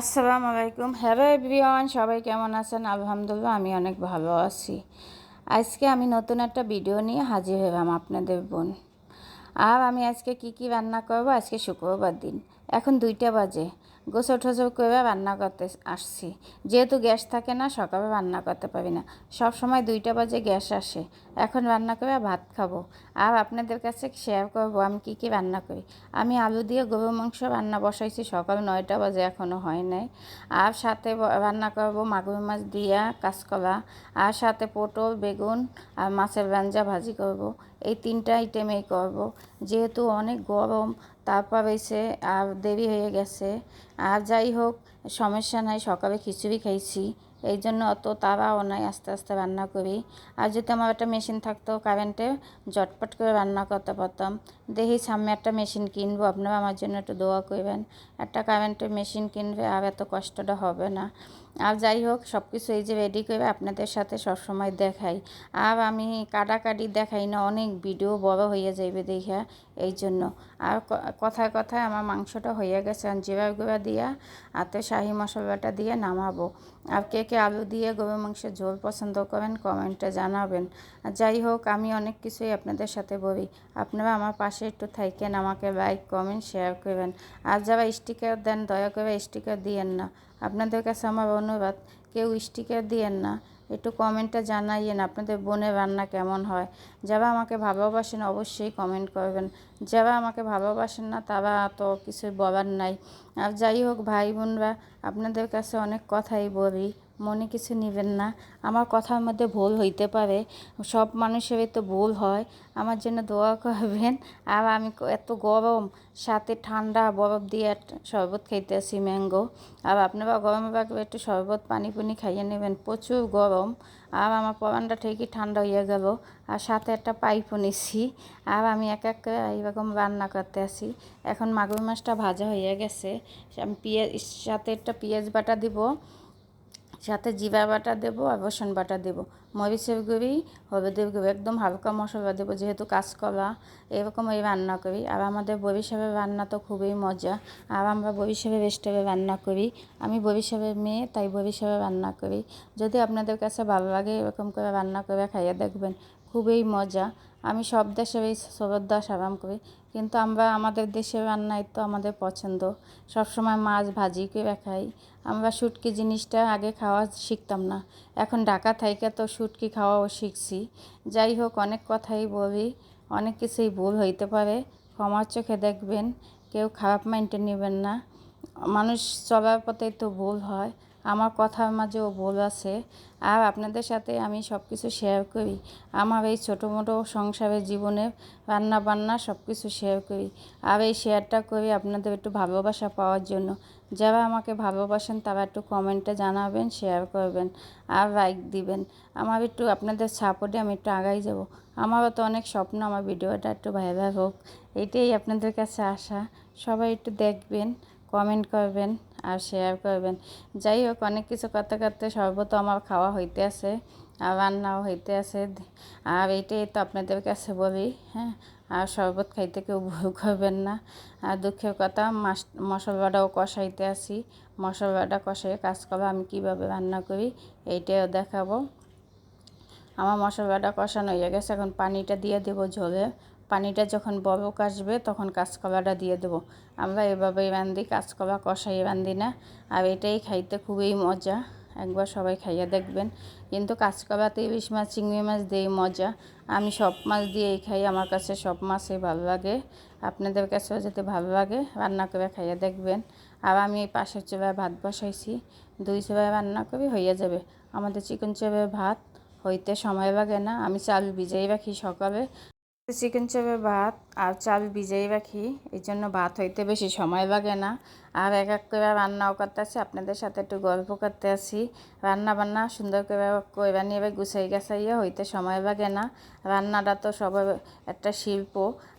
আসসালামু আলাইকুম। Hello everyone সবাই কেমন আছেন? আলহামদুলিল্লাহ, আমি অনেক ভালো আছি। আজকে আমি নতুন একটা ভিডিও নিয়ে হাজির হলাম আপনাদের বোন। আর আমি আজকে কি কি রান্না করব? আজকে শুক্রবার দিন। এখন দুইটা বাজে। গোসল টোসল করে রান্না করতে আসছি। যেহেতু গ্যাস থাকে না, সকালে রান্না করতে পারি না। সব সময় দুইটা বাজে গ্যাস আসে। এখন রান্না করে ভাত খাব। আর আপনাদের কাছে শেয়ার করব আমি কি কি রান্না করি। আমি আলু দিয়ে গরুর মাংস রান্না বসাইছি, সকাল নয়টা বাজে এখনও হয় নাই। আর সাথে রান্না করব মাগুর মাছ দিয়া কাঁচকলা। আর সাথে পটল, বেগুন আর মাছের ব্যঞ্জা ভাজি করব। এই তিনটা আইটেমেই করব। যেহেতু অনেক গরম তারপর এসে আর দেরি হয়ে গেছে। আর যাই হোক সমস্যা নাই সকালে খিচুড়ি খাইছি। এই জন্য অত তারাও নাই আস্তে আস্তে রান্না করি। আর যদি আমার একটা মেশিন থাকতো কারেন্টে জটপট করে রান্না করতে পারতাম। দেখি সামনে একটা মেশিন কিনবো, আপনারা আমার জন্য একটু দোয়া করবেন। একটা কারেন্টের মেশিন কিনবে আর এত কষ্টটা হবে না। আর যাই হোক সব কিছু এই যে রেডি করে আপনাদের সাথে সবসময় দেখাই। আর আমি কাটাকাটি দেখাই না, অনেক ভিডিও বড় হয়ে যাইবে দেখা এই জন্য। আর কথায় কথায় আমার মাংসটা হয়ে গেছে জিরা গুঁড়া দিয়া আর তো শাহি মশলাটা দিয়ে নামাবো। আর কে কে আলু দিয়ে গরুর মাংসের ঝোল পছন্দ করেন, কমেন্টে জানাবেন। যাই হোক, আমি অনেক কিছুই আপনাদের সাথে বলি। আপনারা আমার পাশে একটু থাকেন, আমাকে লাইক কমেন্ট শেয়ার করবেন। আর যারা স্টিকার দেন, দয়া করে স্টিকার দিয়েন না। আপনাদের কাছে আমার অনুরোধ, কেউ স্টিকার দিয়েন না। একটু কমেন্টে জানাইয়েন আপনাদের বোনের রান্না কেমন হয়। যারা আমাকে ভালোবাসেন, অবশ্যই কমেন্ট করবেন। যারা আমাকে ভালোবাসেন না, তারা তো কিছু বলার নাই। আর যাই হোক, ভাই বোনরা, আপনাদের কাছে অনেক কথাই বলি। মনে কিছু নেবেন না। আমার কথার মধ্যে ভুল হইতে পারে। সব মানুষেরই তো ভুল হয়। আমার জন্য দোয়া করবেন। আর আমি এত গরম, সাথে ঠান্ডা বরফ দিয়ে শরবত খাইতেছি, ম্যাঙ্গো। আর আপনারা গরমে বাগবে একটু শরবত, পানি পুনি খাইয়ে নেবেন। প্রচুর গরম। আর আমার পরানটা ঠিকই ঠান্ডা হয়ে গেল। আর সাথে একটা পাইপও নিছি আর আমি এক এক করে এইরকম রান্না করতে আসি এখন মাগুর মাছটা ভাজা হয়ে গেছে। আমি পেঁয়াজ, সাথে একটা পেঁয়াজ বাটা দিব। সাথে জিরা বাটা দেবো আর রসুন বাটা দেবো। মরিচের গুঁড়ি, হলুদের গুঁড়ি, একদম হালকা মশলা দেবো যেহেতু কাঁচকলা, এরকম এই রান্না করি। আর আমাদের বরিশালের রান্না তো খুবই মজা। আর আমরা বরিশালের রেস্টুরেন্টে রান্না করি। আমি বরিশালের মেয়ে, তাই বরিশালে রান্না করি। যদি আপনাদের কাছে ভালো লাগে এরকম করে রান্না করে খাইয়ে দেখবেন। খুবই মজা। আমি সব দেশের এই সবরদা আরাম করি। কিন্তু আমরা আমাদের দেশের রান্নাই তো আমাদের পছন্দ। সবসময় মাছ ভাজি করে খাই। আমরা শুটকি জিনিসটা আগে খাওয়া শিখতাম না। এখন ঢাকা থাইকে তো শুটকি খাওয়াও শিখছি। যাই হোক, অনেক কথাই বলি। অনেক কিছুই ভুল হইতে পারে। ক্ষমার চোখে দেখবেন। কেউ খারাপ মাইন্ডে নেবেন না। মানুষ চলার পথেই তো ভুল হয়। আমার কথার মাঝেও ভুল আছে। আর আপনাদের সাথে আমি সব কিছু শেয়ার করি। আমার এই ছোটো মোটো সংসারের জীবনে রান্না বান্না সব কিছু শেয়ার করি। আর এই শেয়ারটা করি আপনাদের একটু ভালোবাসা পাওয়ার জন্য। যারা আমাকে ভালোবাসেন তারা একটু কমেন্টে জানাবেন শেয়ার করবেন আর লাইক দিবেন। আমার একটু আপনাদের সাপোর্টে আমি একটু আগাই যাব। আমারও তো অনেক স্বপ্ন, আমার ভিডিওটা একটু ভাইরাল হোক। এটাই আপনাদের কাছে আসা সবাই একটু দেখবেন কমেন্ট করবেন। আর শেয়ার করবেন। যাই হোক, অনেক কিছু করতে করতে সর্বত আমার খাওয়া হইতে আছে, আর রান্নাও হইতে আছে। আর এইটাই তো আপনাদের কাছে বলি হ্যাঁ? আর শরবত খাইতে কেউ ভুল করবেন না। আর দুঃখের কথা, মাস মশলাটাও কষাইতে আসি মশলাটা কষাই কাজ করব আমি কীভাবে রান্না করি, এইটাও দেখাবো। আমার মশলাটা কষানো হয়ে গেছে, এখন পানিটা দিয়ে দেবো ঝোলে। পানিটা যখন বলক আসবে, তখন কাঁচকলাটা দিয়ে দেবো। আমরা এভাবেই রান্ধি কাঁচকলা কষাই রান্ধি না। আর এটাই খাইতে খুবই মজা। একবার সবাই খাইয়া দেখবেন। কিন্তু কাঁচকলাতে ইলিশ মাছ, চিংড়ি মাছ দিয়ে মজা। আমি সব মাছ দিয়েই খাই, আমার কাছে সব মাছই ভালো লাগে। আপনাদের কাছেও যদি ভালো লাগে, রান্না করে খাইয়া দেখবেন। আর আমি এই পাশের চোবায় ভাত বসাইছি। দুই চোবায় রান্না করে হয়ে যাবে। আমাদের চিকেন চোবায় ভাত হইতে সময় লাগে না। আমি চাল ভিজাই রাখি সকালে। চিকেন চাপে ভাত আর চাল ভিজাই রাখি, এই জন্য ভাত হইতে বেশি সময় লাগে না। আর এক এক করে রান্নাও করতে আছি আপনাদের সাথে একটু গল্প করতে আছি। রান্না বান্না সুন্দর করে কইরা নিয়ে গুছাই গাছাইয়া হইতে সময় লাগে না। রান্নাটা তো সবাই একটা শিল্প,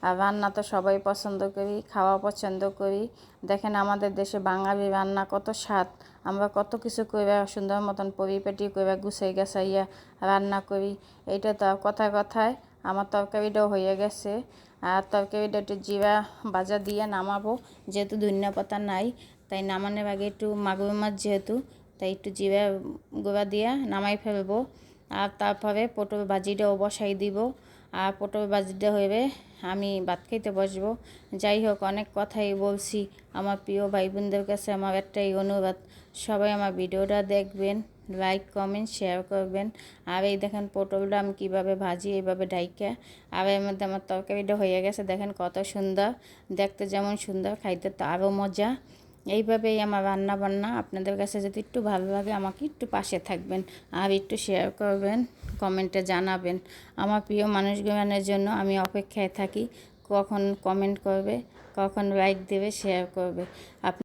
আর রান্না তো সবাই পছন্দ করি, খাওয়া পছন্দ করি। দেখেন আমাদের দেশে বাঙালি রান্না কত স্বাদ, আমরা কত কিছু কইরা সুন্দর মতন পরিপাটি কইরা গুছাই গাছাইয়া রান্না করি। এইটা তো কথায় কথায় আমার তরকারিটাও হয়ে গেছে। আর তরকারিটা একটু জিরা বাজা দিয়ে নামাবো। যেহেতু ধনিয়া পাতা নাই, তাই নামানোর আগে একটু মাগুর মাছ যেহেতু, তাই একটু জিরা গুঁড়া দিয়ে নামাই ফেলব। আর তারপরে পটল ভাজিটাও বসাই দিব। আর পটল ভাজিটা হয়ে আমি ভাত খাইতে বসবো। যাই হোক, অনেক কথাই বলছি। আমার প্রিয় ভাই বোনদের কাছে আমার একটাই অনুবাদ সবাই আমার ভিডিওটা দেখবেন। লাইক কমেন্ট শেয়ার করবেন। আর এই দেখেন পটলটা আমি কীভাবে ভাজি, এইভাবে ডাইকা আর এর মধ্যে আমার তরকারিটা হয়ে গেছে, দেখেন কত সুন্দর। দেখতে যেমন সুন্দর, খাইতে তো আরও মজা। এইভাবেই আমার রান্না বান্না। আপনাদের কাছে যদি একটু ভালো লাগে, আমাকে একটু পাশে থাকবেন আর একটু শেয়ার করবেন কমেন্টে জানাবেন। আমার প্রিয় মানুষগুলোর জন্য আমি অপেক্ষায় থাকি, কখন কমেন্ট করবে, কখন লাইক দেবে শেয়ার করবে।